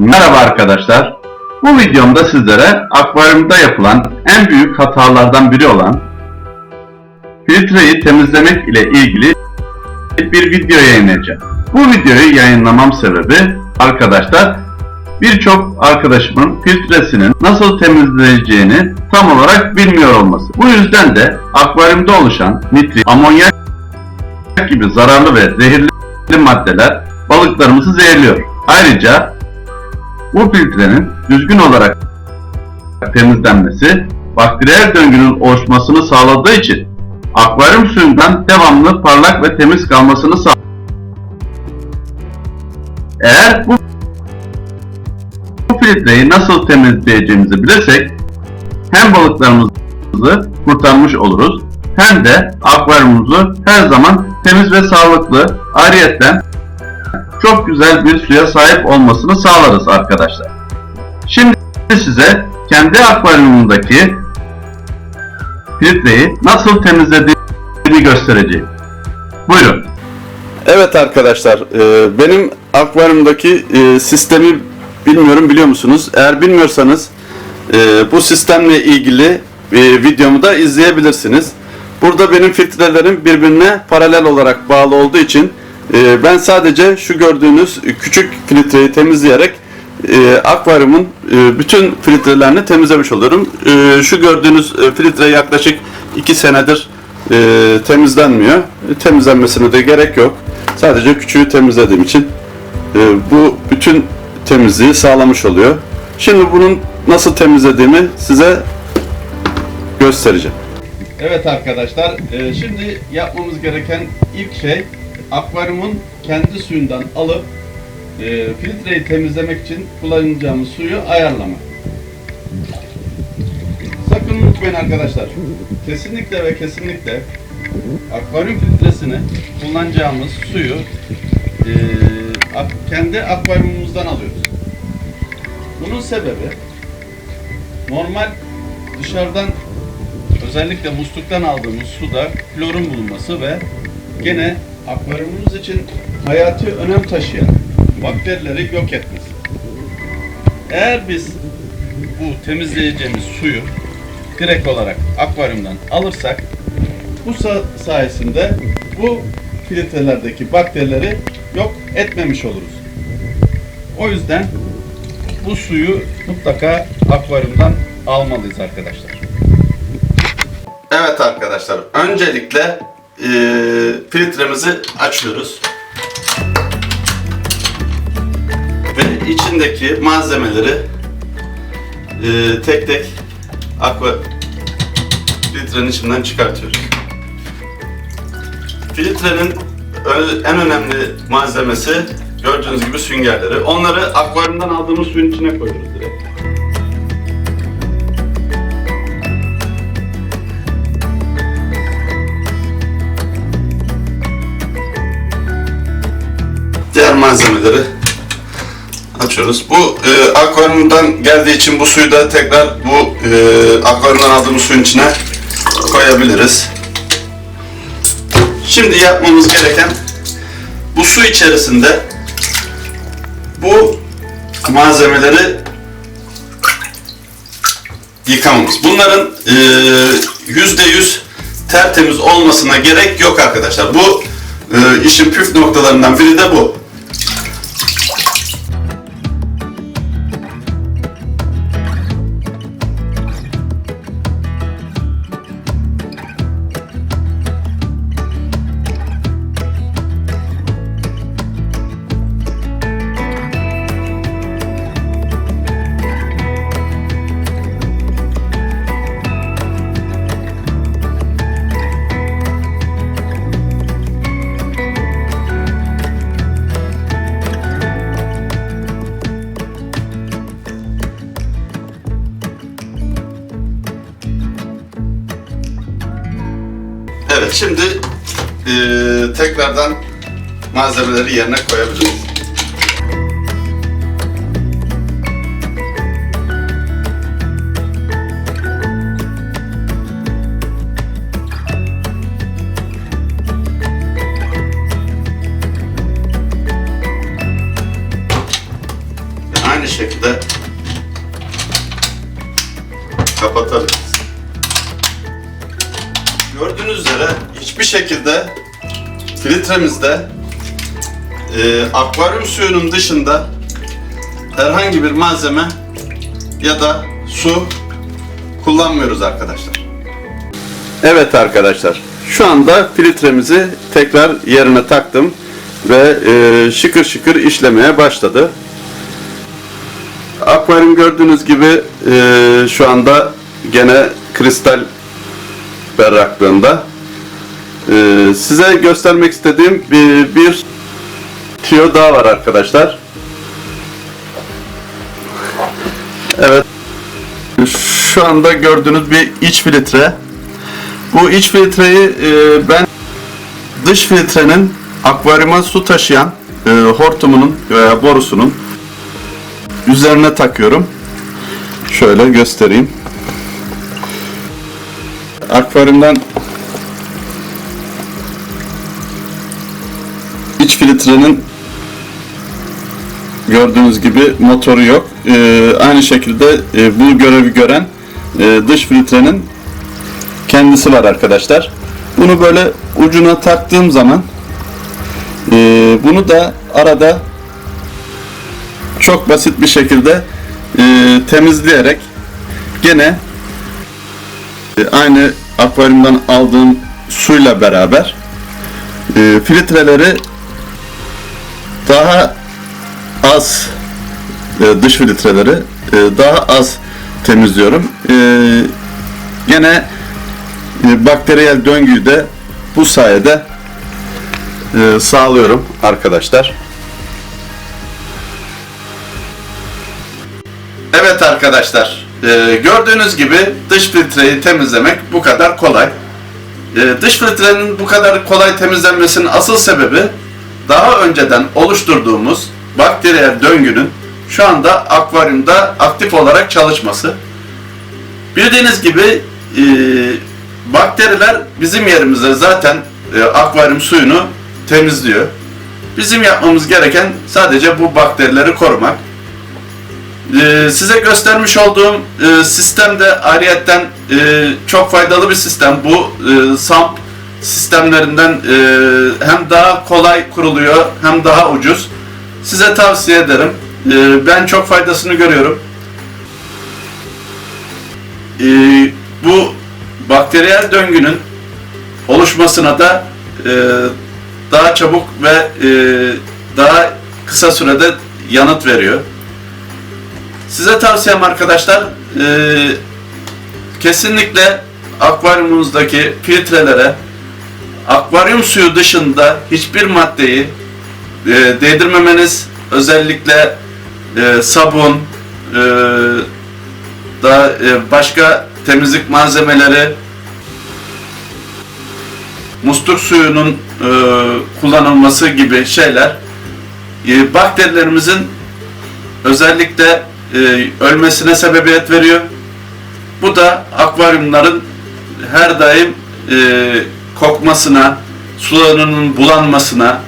Merhaba arkadaşlar. Bu videomda sizlere akvaryumda yapılan en büyük hatalardan biri olan filtreyi temizlemek ile ilgili bir video yayınlayacağım. Bu videoyu yayınlamam sebebi arkadaşlar birçok arkadaşımın filtresinin nasıl temizleyeceğini tam olarak bilmiyor olması. Bu yüzden de akvaryumda oluşan nitrit, amonyak gibi zararlı ve zehirli maddeler balıklarımızı zehirliyor. Ayrıca bu filtrenin düzgün olarak temizlenmesi bakteriyel döngünün oluşmasını sağladığı için akvaryum suyundan devamlı parlak ve temiz kalmasını sağlar. Eğer bu, filtreyi nasıl temizleyeceğimizi bilirsek hem balıklarımızı kurtarmış oluruz hem de akvaryumumuzu her zaman temiz ve sağlıklı ayrıyetten çok güzel bir suya sahip olmasını sağlarız arkadaşlar. Şimdi size kendi akvaryumumdaki filtreyi nasıl temizlediğimi göstereceğim. Buyurun. Evet arkadaşlar, e, benim akvaryumdaki e, sistemi bilmiyorum biliyor musunuz? Eğer bilmiyorsanız e, bu sistemle ilgili videomu da izleyebilirsiniz. Burada benim filtrelerim birbirine paralel olarak bağlı olduğu için e, ben sadece şu gördüğünüz küçük filtreyi temizleyerek e, akvaryumun e, bütün filtrelerini temizlemiş oluyorum. E, şu gördüğünüz filtre yaklaşık 2 senedir temizlenmiyor. Temizlenmesine de gerek yok. Sadece küçüğü temizlediğim için bu bütün temizliği sağlamış oluyor. Şimdi bunun nasıl temizlediğimi size göstereceğim. Evet arkadaşlar, şimdi yapmamız gereken ilk şey akvaryumun kendi suyundan alıp e, filtreyi temizlemek için kullanacağımız suyu ayarlamak. Sakın unutmayın arkadaşlar. Kesinlikle ve kesinlikle akvaryum filtresini kullanacağımız suyu e, kendi akvaryumumuzdan alıyoruz. Bunun sebebi normal dışarıdan özellikle musluktan aldığımız suda klorun bulunması ve gene akvaryumumuz için hayati önem taşıyan bakterileri yok etmesi. Eğer biz bu temizleyeceğimiz suyu direkt olarak akvaryumdan alırsak bu sa- sayesinde bu filtrelerdeki bakterileri yok etmemiş oluruz. O yüzden bu suyu mutlaka akvaryumdan almalıyız arkadaşlar. Evet arkadaşlar, öncelikle e, filtremizi açıyoruz. Ve içindeki malzemeleri e, tek tek aqua filtrenin içinden çıkartıyoruz. Filtrenin en önemli malzemesi gördüğünüz gibi süngerleri. Onları akvaryumdan aldığımız suyun içine koyuyoruz malzemeleri açıyoruz. Bu e, akvaryumdan geldiği için bu suyu da tekrar bu e, akvaryumdan aldığımız suyun içine koyabiliriz. Şimdi yapmamız gereken bu su içerisinde bu malzemeleri yıkamamız. Bunların e, yüzde yüz tertemiz olmasına gerek yok arkadaşlar. Bu e, işin püf noktalarından biri de bu. Evet şimdi eee, tekrardan malzemeleri yerine koyabiliriz. şekilde kapatabiliriz. Gördüğünüz üzere hiçbir şekilde filtremizde e, akvaryum suyunun dışında herhangi bir malzeme ya da su kullanmıyoruz arkadaşlar. Evet arkadaşlar, şu anda filtremizi tekrar yerine taktım ve e, şıkır şıkır işlemeye başladı. Akvaryum gördüğünüz gibi e, şu anda gene kristal berraklığında. E, size göstermek istediğim bir, bir tüyo daha var arkadaşlar. Evet. Şu anda gördüğünüz bir iç filtre. Bu iç filtreyi e, ben dış filtrenin akvaryuma su taşıyan e, hortumunun veya borusunun üzerine takıyorum. Şöyle göstereyim. Akvaryumdan iç filtrenin gördüğünüz gibi motoru yok. Ee, aynı şekilde e, bu görevi gören e, dış filtrenin kendisi var arkadaşlar. Bunu böyle ucuna taktığım zaman e, bunu da arada çok basit bir şekilde temizleyerek gene aynı akvaryumdan aldığım suyla beraber e, filtreleri daha az e, dış filtreleri e, daha az temizliyorum. E, gene e, bakteriyel döngüyü de bu sayede e, sağlıyorum arkadaşlar. Evet arkadaşlar, e, gördüğünüz gibi dış filtreyi temizlemek bu kadar kolay. E, dış filtrenin bu kadar kolay temizlenmesinin asıl sebebi daha önceden oluşturduğumuz bakteriyel döngünün şu anda akvaryumda aktif olarak çalışması. Bildiğiniz gibi e, bakteriler bizim yerimizde zaten e, akvaryum suyunu temizliyor. Bizim yapmamız gereken sadece bu bakterileri korumak. E, size göstermiş olduğum e, sistem de ayrıyetten e, çok faydalı bir sistem. Bu e, SAMP sistemlerinden e, hem daha kolay kuruluyor hem daha ucuz. Size tavsiye ederim. E, ben çok faydasını görüyorum. E, bu bakteriyel döngünün oluşmasına da e, daha çabuk ve e, daha kısa sürede yanıt veriyor. Size tavsiyem arkadaşlar e, kesinlikle akvaryumunuzdaki filtrelere akvaryum suyu dışında hiçbir maddeyi e, değdirmemeniz özellikle e, sabun e, da e, başka temizlik malzemeleri musluk suyunun e, kullanılması gibi şeyler e, bakterilerimizin özellikle e, ölmesine sebebiyet veriyor. Bu da akvaryumların her daim e, kokmasına, sularının bulanmasına,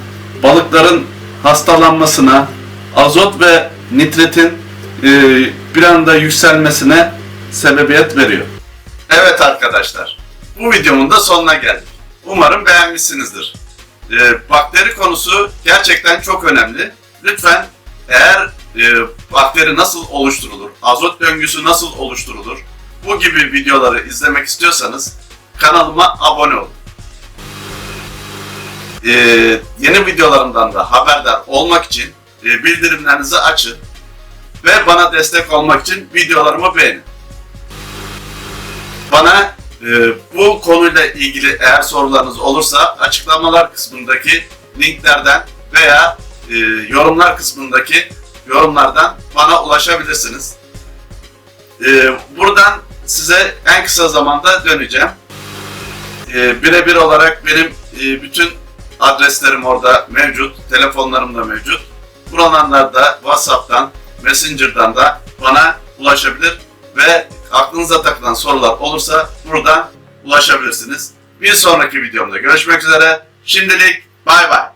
balıkların hastalanmasına, azot ve nitretin e, bir anda yükselmesine sebebiyet veriyor. Evet arkadaşlar, bu videomun da sonuna geldik. Umarım beğenmişsinizdir. E, bakteri konusu gerçekten çok önemli. Lütfen eğer e, bakteri nasıl oluşturulur, azot döngüsü nasıl oluşturulur, bu gibi videoları izlemek istiyorsanız kanalıma abone olun. Ee, yeni videolarımdan da haberdar olmak için e, bildirimlerinizi açın ve bana destek olmak için videolarımı beğenin. Bana e, bu konuyla ilgili eğer sorularınız olursa açıklamalar kısmındaki linklerden veya e, yorumlar kısmındaki yorumlardan bana ulaşabilirsiniz. E, buradan size en kısa zamanda döneceğim. E, birebir olarak benim e, bütün adreslerim orada mevcut, telefonlarım da mevcut. Buralardan da WhatsApp'tan, Messenger'dan da bana ulaşabilir ve aklınıza takılan sorular olursa buradan ulaşabilirsiniz. Bir sonraki videomda görüşmek üzere. Şimdilik bay bay.